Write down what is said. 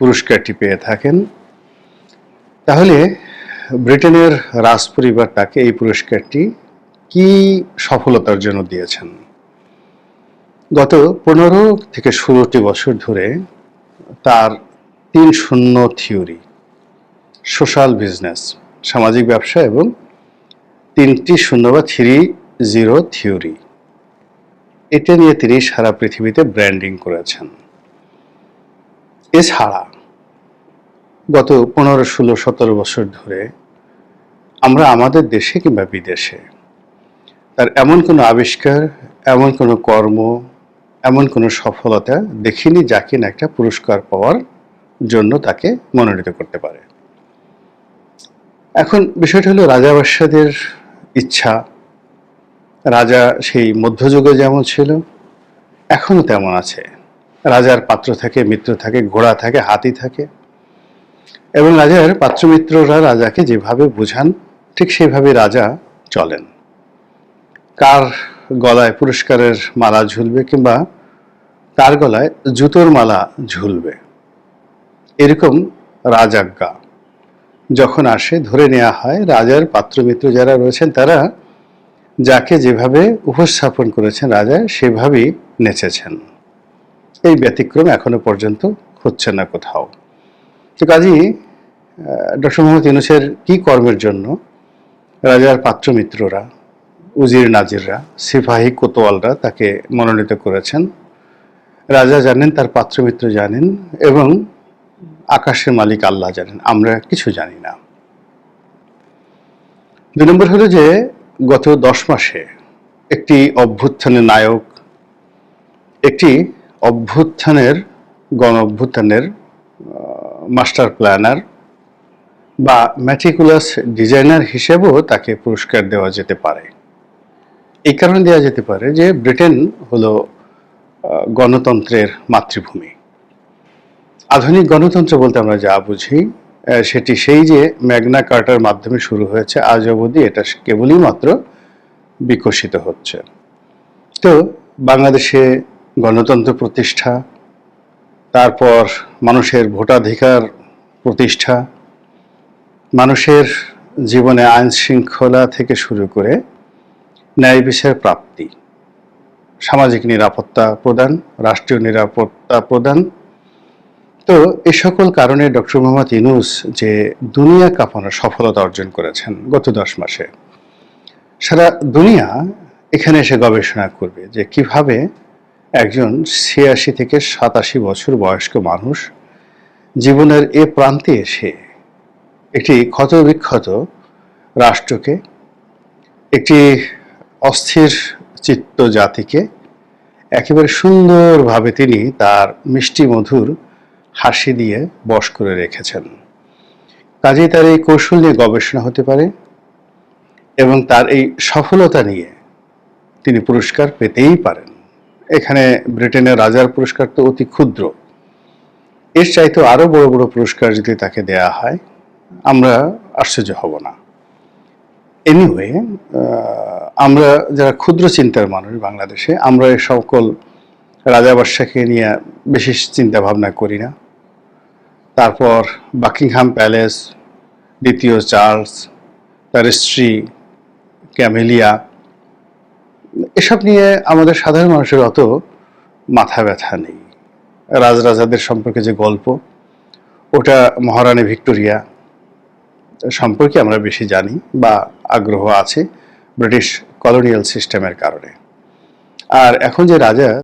পুরস্কারটি পেয়ে থাকেন। তাহলে ব্রিটেনের রাজ পরিবার তাকে এই পুরস্কারটি কি সফলতার জন্য দিয়েছেন? গত পনেরো থেকে ষোলোটি বছর ধরে তার তিন শূন্য থিওরি, সোশ্যাল বিজনেস, সামাজিক ব্যবসা এবং তিনটি শূন্য বা থ্রি জিরো থিওরি, এটা নিয়ে তিনি সারা পৃথিবীতে ব্র্যান্ডিং করেছেন। এছাড়া গত পনেরো, ষোলো, সতেরো বছর ধরে আমরা আমাদের দেশে কিংবা বিদেশে তার এমন কোনো আবিষ্কার, এমন কোনো কর্ম, এমন কোনো সফলতা দেখিনি যা কিনা একটা পুরস্কার পাওয়ার জন্য তাকে মনোনীত করতে পারে। এখন বিষয়টা হলো রাজা বাদশাদের ইচ্ছা। রাজা সেই মধ্যযুগে যেমন ছিল এখনও তেমন আছে। রাজার পাত্র থাকে, মিত্র থাকে, ঘোড়া থাকে, হাতি থাকে। এবং রাজার পাত্রমিত্ররা রাজাকে যেভাবে বোঝান, ঠিক সেইভাবে রাজা চলেন। কার গলায় পুরস্কারের মালা ঝুলবে কিংবা কার গলায় জুতোর মালা ঝুলবে, এরকম রাজাজ্ঞা যখন আসে, ধরে নেওয়া হয়, রাজার পাত্রমিত্র যারা রয়েছেন, তারা যাকে যেভাবে উপস্থাপন করেছেন, রাজা সেভাবেই নেচেছেন। এই ব্যতিক্রম এখনও পর্যন্ত হচ্ছে না কোথাও। তো কাজী ডক্টর মোহাম্মদ ইউনুসের কি কর্মের জন্য রাজার পাত্রমিত্ররা, উজির নাজিররা, সিপাহী কোতোয়ালরা তাকে মনোনীত করেছেন। রাজা জানেন, তার পাত্রমিত্র জানেন এবং আকাশের মালিক আল্লাহ জানেন, আমরা কিছু জানি না। দুই নম্বর হলো যে, গত দশ মাসে একটি অভ্যুত্থানের নায়ক, একটি অভ্যুত্থানের গণ অভ্যুত্থানের মাস্টার প্ল্যানার বা ম্যাটিকুলাস ডিজাইনার হিসেবেও তাকে পুরস্কার দেওয়া যেতে পারে। এই কারণে দেওয়া যেতে পারে যে ব্রিটেন হলো গণতন্ত্রের মাতৃভূমি। আধুনিক গণতন্ত্র বলতে আমরা যা বুঝি সেটি সেই যে ম্যাগনা কার্টার মাধ্যমে শুরু হয়েছে, আজ অবধি এটা কেবলই মাত্র বিকশিত হচ্ছে। তো বাংলাদেশে গণতন্ত্র প্রতিষ্ঠা, তারপর মানুষের ভোটাধিকার প্রতিষ্ঠা, মানুষের জীবনে আইন শৃঙ্খলা থেকে শুরু করে ন্যায় বিচার প্রাপ্তি, সামাজিক নিরাপত্তা প্রদান, রাষ্ট্রীয় নিরাপত্তা প্রদান। তো এ সকল কারণে ডক্টর মোহাম্মদ ইনুস যে দুনিয়া কাঁপানোর সফলতা অর্জন করেছেন গত দশ মাসে, সারা দুনিয়া এখানে এসে গবেষণা করবে যে কীভাবে একজন ছিয়াশি থেকে সাতাশি বছর বয়স্ক মানুষ, জীবনের এ প্রান্তে এসে একটি ক্ষতবিক্ষত রাষ্ট্রকে, একটি অস্থির চিত্ত জাতিকে একেবারে সুন্দরভাবে তিনি তার মিষ্টি মধুর হাসি দিয়ে বশ করে রেখেছেন। কাজেই তার এই কৌশল নিয়ে গবেষণা হতে পারে এবং তার এই সফলতা নিয়ে তিনি পুরস্কার পেতেই পারেন। এখানে ব্রিটেনের রাজার পুরস্কার তো অতি ক্ষুদ্র। এর চাইতে আরও বড় বড় পুরস্কার যদি তাকে দেয়া হয়, আমরা আশ্চর্য হব না। এনিওয়ে আমরা যারা ক্ষুদ্র চিন্তার মানুষ বাংলাদেশে, আমরা এই সকল রাজা বাদশাকে নিয়ে বেশি চিন্তা ভাবনা করি না। তারপর বাকিংহাম প্যালেস দ্বিতীয় চার্লস, তার স্ত্রী ক্যামেলিয়া এসব নিয়ে আমাদের সাধারণ মানুষের অত মাথা ব্যথা নেই। রাজরাজাদের সম্পর্কে যে গল্প, ওটা মহারানী ভিক্টোরিয়া সম্পর্কে আমরা বেশি জানি বা আগ্রহ আছে ব্রিটিশ কলোনিয়াল সিস্টেমের কারণে। আর এখন যে রাজা